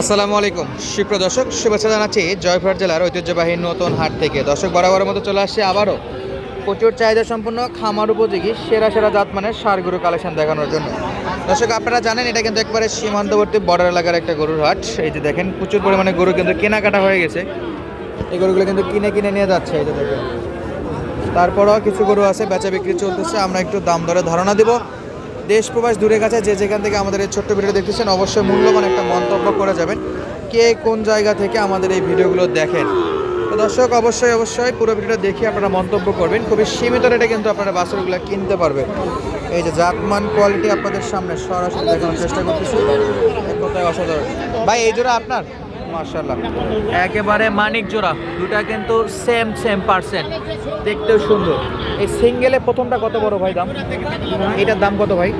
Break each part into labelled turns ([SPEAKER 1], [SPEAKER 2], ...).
[SPEAKER 1] আসসালামু আলাইকুম। সুপ্রিয় দর্শক, শুভেচ্ছা জানাচ্ছি জয়পুরহাট জেলার ঐতিহ্যবাহী নতুন হাট থেকে। দর্শক, বরাবরের মতো চলে আসছে আবারও প্রচুর চাহিদা সম্পন্ন খামার উপযোগী, সেরা সেরা জাতমানের সার গরু কালেকশন দেখানোর জন্য। দর্শক, আপনারা জানেন, এটা কিন্তু একবারে সীমান্তবর্তী বর্ডার এলাকার একটা গরুর হাট। এই যে দেখেন, প্রচুর পরিমাণে গরু কিন্তু কেনাকাটা হয়ে গেছে। এই গরুগুলো কিন্তু কিনে কিনে নিয়ে যাচ্ছে, এই যে দেখেন। তারপরও কিছু গরু আছে, বেচা বিক্রি চলতেছে। আমরা একটু দাম দরে ধারণা দিব। দেশ প্রবাস দূরে কাছে, যে যেখান থেকে আমাদের এই ছোট্ট ভিডিও দেখতেছেন, অবশ্যই মূল্যবান একটা মন্তব্য করে যাবেন। কে কোন জায়গা থেকে আমাদের এই ভিডিওগুলো দেখেন? তো দর্শক, অবশ্যই অবশ্যই পুরো ভিডিওটা দেখে আপনারা মন্তব্য করবেন। খুবই সীমিত রেটে কিন্তু আপনারা বাছুরগুলো কিনতে পারবেন। এই যে জাতমান কোয়ালিটি আপনাদের সামনে সরাসরি দেখানোর চেষ্টা করতেছি। কথায় অসাধারণ। ভাই, এই জোড়া আপনার? মার্শাল্লাহ একেবারে মানিক জোড়া দুটা কিন্তু সেম সেম পার্সেন্ট দেখতেও সুন্দর। এই সিঙ্গেলে প্রথমটা কত বড় ভাই দাম? এটার দাম কত ভাই?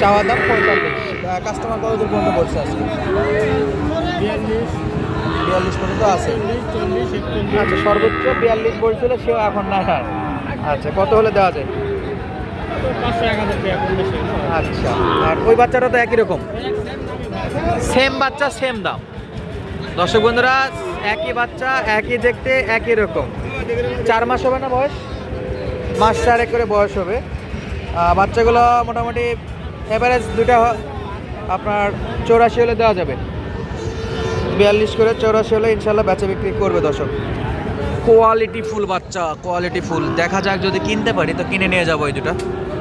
[SPEAKER 1] চাওয়া দাম পঁয়তাল্লিশ। কাস্টমার কত দূর পর্যন্ত বলছে আজকে? বিয়াল্লিশ। পর্যন্ত আছে। আচ্ছা সর্বোচ্চ বিয়াল্লিশ বলছিল সেও এখন না আর আচ্ছা কত হলে দেওয়া যায়? আচ্ছা আর ওই বাচ্চাটা তো একই রকম। সেম বাচ্চা, সেম দাম। দর্শক বন্ধুরা, একই বাচ্চা, একই দেখতে, একই রকম। চার মাস হবে না বয়স? মাস চারেক করে বয়স হবে। বাচ্চাগুলো মোটামুটি অ্যাভারেজ দুটা আপনার চৌরাশি হলে দেওয়া যাবে। বিয়াল্লিশ করে চৌরাশি হলে ইনশাল্লাহ বেচা বিক্রি করবে দর্শক। কোয়ালিটি ফুল বাচ্চা কোয়ালিটি ফুল। দেখা যাক যদি কিনতে পারি, তো কিনে নিয়ে যাব এই দুটা।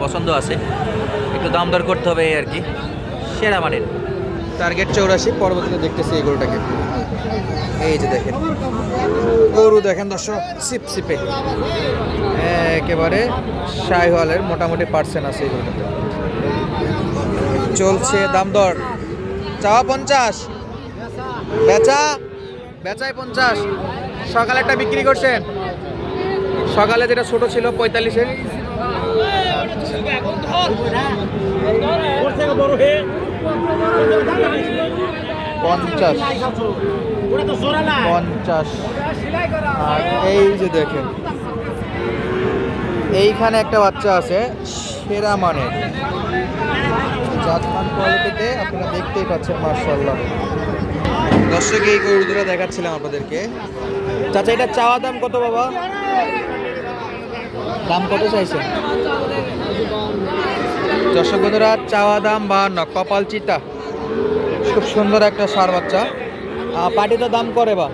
[SPEAKER 1] পছন্দ আছে। একটু দাম দর করতে হবে আর কি। সেরা মানের। টার্গেট চৌরাশি, পরবর্তীতে দেখতেছি এই গরুটাকে। এই যে দেখেন, গরু দেখেন দর্শক সিপ সিপে একেবারে শাহিওয়ালের মোটামুটি পার্সেন্ট আছে এই গরুটাতে। চলছে দাম দর। চাওয়া পঞ্চাশ। বেচা বেচায় পঞ্চাশ। সকালে একটা বিক্রি করছেন। সকালে যেটা ছোট ছিল পঁয়তাল্লিশে পঞ্চাশ। পঞ্চাশ। আর এই যে দেখেন, এইখানে একটা বাচ্চা আছে, সেরা মানের। জাতমান কোয়ালিটিতে আপনারা দেখতেই পাচ্ছেন মার্শাল্লাহ দর্শক, এই গরু দুটো দেখাচ্ছিলাম আপনাদেরকে। চাচা, এটা চাওয়া দাম কত বাবা? দাম কত চাইছে? দর্শক বন্ধুরা চাওয়া দাম বা ন কপাল চিতা। খুব সুন্দর একটা সার বাচ্চা। পাটিটা দাম করে বা?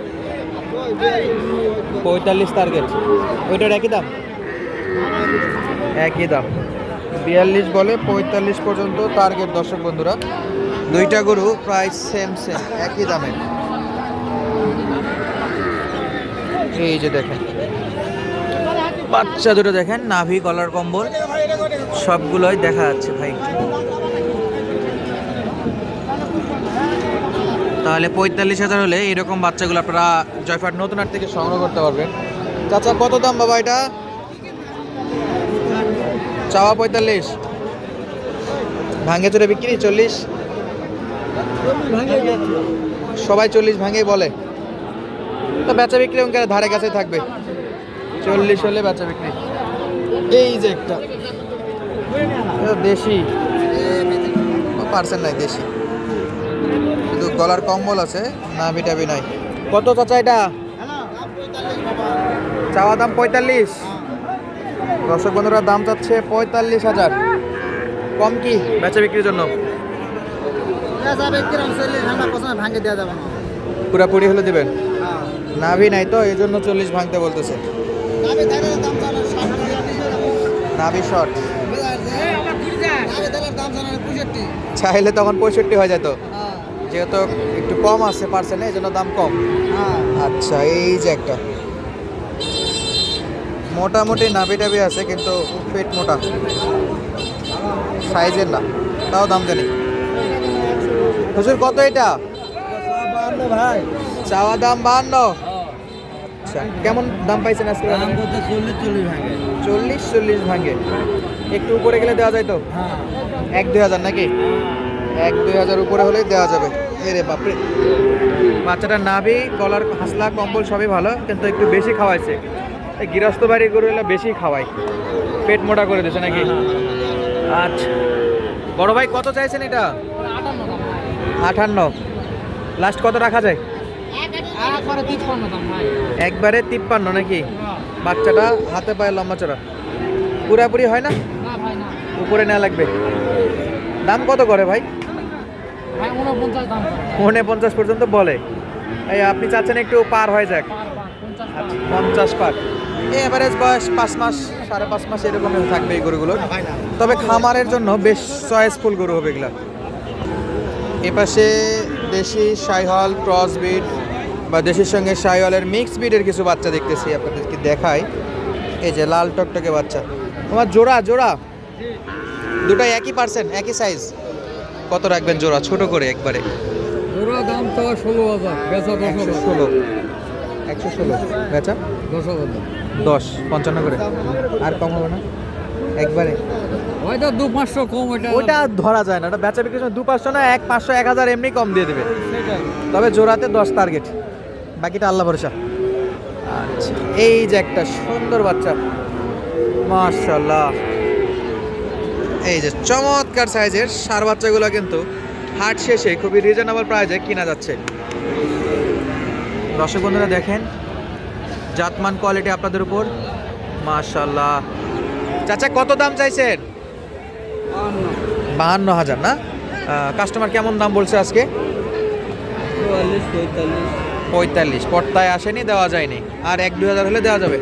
[SPEAKER 1] পঁয়তাল্লিশ টার্গেট ওইটার একই দাম? একই দাম। বিয়াল্লিশ বলে পঁয়তাল্লিশ পর্যন্ত টার্গেট দর্শক বন্ধুরা। দুইটা গরু প্রায় সেম সেম একই দামে। এই যে দেখেন। বাচ্চা দুটো দেখেন, নাভি, কলার কম্বল, সবগুলোই দেখা যাচ্ছে ভাই। তাহলে পঁয়তাল্লিশ হাজার হলে এরকম বাচ্চাগুলো আপনারা জয়ফাট নতুন হাট থেকে সংগ্রহ করতে পারবেন। চাচা, কত দাম বাবা এটা? চাওয়া পঁয়তাল্লিশ। ভাঙে চড়ে বিক্রি, চল্লিশ। সবাই চল্লিশ ভাঙেই বলে। তো বেচা বিক্রি ধারে কাছে থাকবে। চল্লিশ হলে বেচা বিক্রি। এই যে একটা। দেশি। পার্সেন্ট নাই দেশি। শুধু গলার কম্বল আছে নাভি টাভি নাই। কত চাচা এটা? চাওয়া দাম পঁয়তাল্লিশ। দর্শক বন্ধুরা দাম চাচ্ছে পঁয়তাল্লিশ হাজার। কম কি? বেচা বিক্রির জন্য।
[SPEAKER 2] ভাঙে দেওয়া যাবে না।
[SPEAKER 1] পুরাপুরি হলে দেবেন। নাভি নাই তো এই জন্য চল্লিশ ভাঙতে বলতেছে। নাভি শর্ট
[SPEAKER 2] পঁয়ষট্টি।
[SPEAKER 1] চাইলে তখন পঁয়ষট্টি হয়ে যেত।
[SPEAKER 2] হ্যাঁ।
[SPEAKER 1] যেহেতু একটু কম আছে পার্সেন্টে এই জন্য দাম কম।
[SPEAKER 2] হ্যাঁ।
[SPEAKER 1] আচ্ছা এই যে একটা। মোটামুটি নাভি টাভি আছে কিন্তু পেট মোটা। সাইজের না তাও দাম জানি। হুজুর কত এটা?
[SPEAKER 2] ভাই।
[SPEAKER 1] চাওয়া দাম বাহান্ন। আচ্ছা কেমন দাম পাইছেন আজকে?
[SPEAKER 2] চল্লিশ চল্লিশ ভাঙে।
[SPEAKER 1] চল্লিশ চল্লিশ ভাঙে। একটু উপরে গেলে দেওয়া যায় তো?
[SPEAKER 2] হ্যাঁ।
[SPEAKER 1] এক দুই হাজার নাকি? এক দুই হাজার উপরে হলেই দেওয়া যাবে। এরে বাপরে। বাচ্চাটার নাভি কলার হাসলা কম্বল সবই ভালো কিন্তু একটু বেশি খাওয়াইছে। এই গৃহস্থ বাড়ি গরু এলা বেশি খাওয়াই পেট মোটা করে দিছে নাকি? আচ্ছা। বড় ভাই কত চাইছেন এটা? আটান্ন। লাস্ট কত রাখা যায়?
[SPEAKER 2] একবারে তিপ্পান্ন
[SPEAKER 1] নাকি? বাচ্চাটা হাতে পায়ে লম্বা চড়া। পুরাপুরি হয় না?
[SPEAKER 2] না ভাই না।
[SPEAKER 1] উপরে নেওয়া লাগবে। দাম কত করে ভাই? পৌনে পঞ্চাশ পর্যন্ত বলে। এই আপনি চাচ্ছেন একটু পার হয়ে যাক।
[SPEAKER 2] পঞ্চাশ
[SPEAKER 1] আচ্ছা পার। এই অ্যাভারেজ বয়স পাঁচ মাস সাড়ে পাঁচ মাস এরকমই থাকবে এই গরুগুলোর তবে খামারের জন্য বেশ চয়েসফুল গরু হবে এগুলা। এপাশে দেশি সাইহল ক্রস বিট বা দেশের সঙ্গে সাইহলের মিক্স বিটের কিছু বাচ্চা দেখতেছি আপনাদেরকে দেখাই। এই যে লাল টকটকে বাচ্চা। তোমার জোড়া জোড়া। দুটাই একই পার্সেন্ট একই সাইজ কত রাখবেন জোড়া? ছোট করে একবারে।
[SPEAKER 2] পুরো দাম তো ষোলো হাজার। বেচা দশ
[SPEAKER 1] ষোলো। একশো ষোলো। বেচা?
[SPEAKER 2] দশ হাজার।
[SPEAKER 1] দশ পঞ্চান্ন করে। আর কম হবে না? একবারে।
[SPEAKER 2] ওইটা দু পাঁচশো কম ওইটা
[SPEAKER 1] ওটা আর ধরা যায় না। ওটা বেচা বিক্রির সময় দু পাঁচশো না এক পাঁচশো এক হাজার এমনি কম দিয়ে দেবে। তবে জোড়াতে দশ টার্গেট বাকিটা আল্লাহ ভরসা। আচ্ছা এই যে একটা সুন্দর বাচ্চা। মার্শাল্লাহ এই যে চমৎকার সাইজের সার বাচ্চাগুলো কিন্তু হাট শেষে খুবই রিজনেবল প্রাইজে কিনা যাচ্ছে। দর্শক বন্ধুরা দেখেন, জাতমান কোয়ালিটি আপনাদের উপর। মাশাল্লাহ চাচা, কত দাম চাইছেন? বাহান্ন হাজার, না? কাস্টমার কেমন দাম বলছে আজকে?
[SPEAKER 2] পঁয়তাল্লিশ।
[SPEAKER 1] পর্তায় আসেনি, দেওয়া যায়নি। আর এক দুই হাজার হলে দেওয়া যাবে।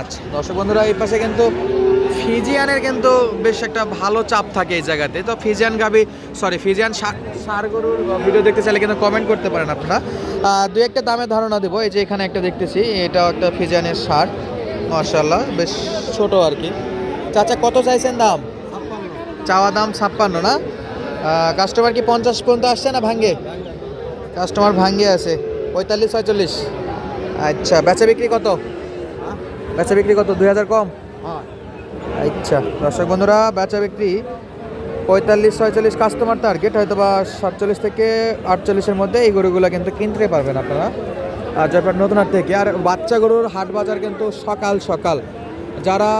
[SPEAKER 1] আচ্ছা দর্শক বন্ধুরা, এই পাশে কিন্তু ফিজিয়ানের কিন্তু বেশ একটা ভালো চাপ থাকে এই জায়গাতে। তো ফিজিয়ান গাবি সরি ফিজিয়ান সার গরুর ভিডিও দেখতে চাইলে কিন্তু কমেন্ট করতে পারেন আপনারা। দু একটা দামের ধারণা দেবো। এই যে এখানে একটা দেখতেছি, এটাও একটা ফিজিয়ানের সার। মার্শাল্লাহ বেশ ছোট আর কি। চাচা, কত চাইছেন দাম? চাওয়া দাম ছাপ্পান্ন, না? কাস্টমার কি পঞ্চাশ পর্যন্ত আসছে না ভাঙ্গে? কাস্টমার ভাঙ্গে আছে। পঁয়তাল্লিশ, ছয়চল্লিশ। আচ্ছা বেচা বিক্রি কত? বেচা বিক্রি কত? দুই হাজার কম? আচ্ছা দর্শক বন্ধুরা, বেচা বিক্রি পঁয়তাল্লিশ, ছয়চল্লিশ কাস্টমার টার্গেট হয়তো বা সাতচল্লিশ থেকে আটচল্লিশের মধ্যে এই গরুগুলো কিন্তু কিনতে পারবেন আপনারা। আর নতুন হাট থেকে। আর বাচ্চা গরুর হাট বাজার কিন্তু সকাল সকাল। যারা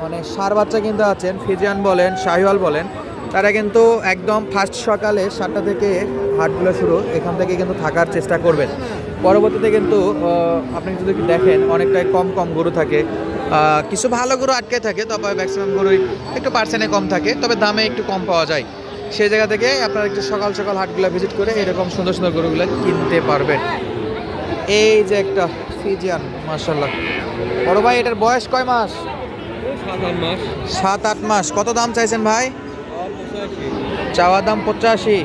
[SPEAKER 1] মানে সার বাচ্চা কিনতে আছেন, ফিজিয়ান বলেন, শাহিওয়াল বলেন তারা কিন্তু একদম ফার্স্ট সকালে সাতটা থেকে হাটগুলো শুরু এখান থেকে কিন্তু থাকার চেষ্টা করবেন। পরবর্তীতে কিন্তু আপনি যদি দেখেন অনেকটাই কম কম গরু থাকে। কিছু ভালো গরু আটকে থাকে তবে ম্যাক্সিমাম গরুই একটু পার্সেন্টে কম থাকে তবে দামে একটু কম পাওয়া যায়। সেই জায়গা থেকে আপনারা একটু সকাল সকাল হাটগুলো ভিজিট করে এরকম সুন্দর সুন্দর গরুগুলো কিনতে পারবেন। এই যে একটা ফিজিয়ান মার্শাল্লাহ বড় ভাই এটার বয়স কয় মাস?
[SPEAKER 2] সাত মাস।
[SPEAKER 1] সাত আট মাস। কত দাম চাইছেন ভাই? চাওয়া দাম পঁচাশি।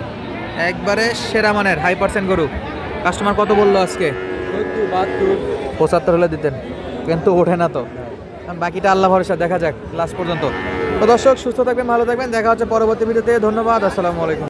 [SPEAKER 1] একবারে সেরা মানের হাই পার্সেন্ট গরু। কাস্টমার কত বলল আজকে? পঁচাত্তর হলে দিতেন, কিন্তু ওঠে না তো। বাকিটা আল্লাহ ভরসা, দেখা যাক লাস্ট পর্যন্ত। তো দর্শক, সুস্থ থাকবেন, ভালো থাকবেন, দেখা হচ্ছে পরবর্তী ভিডিওতে। ধন্যবাদ, আসসালামু আলাইকুম।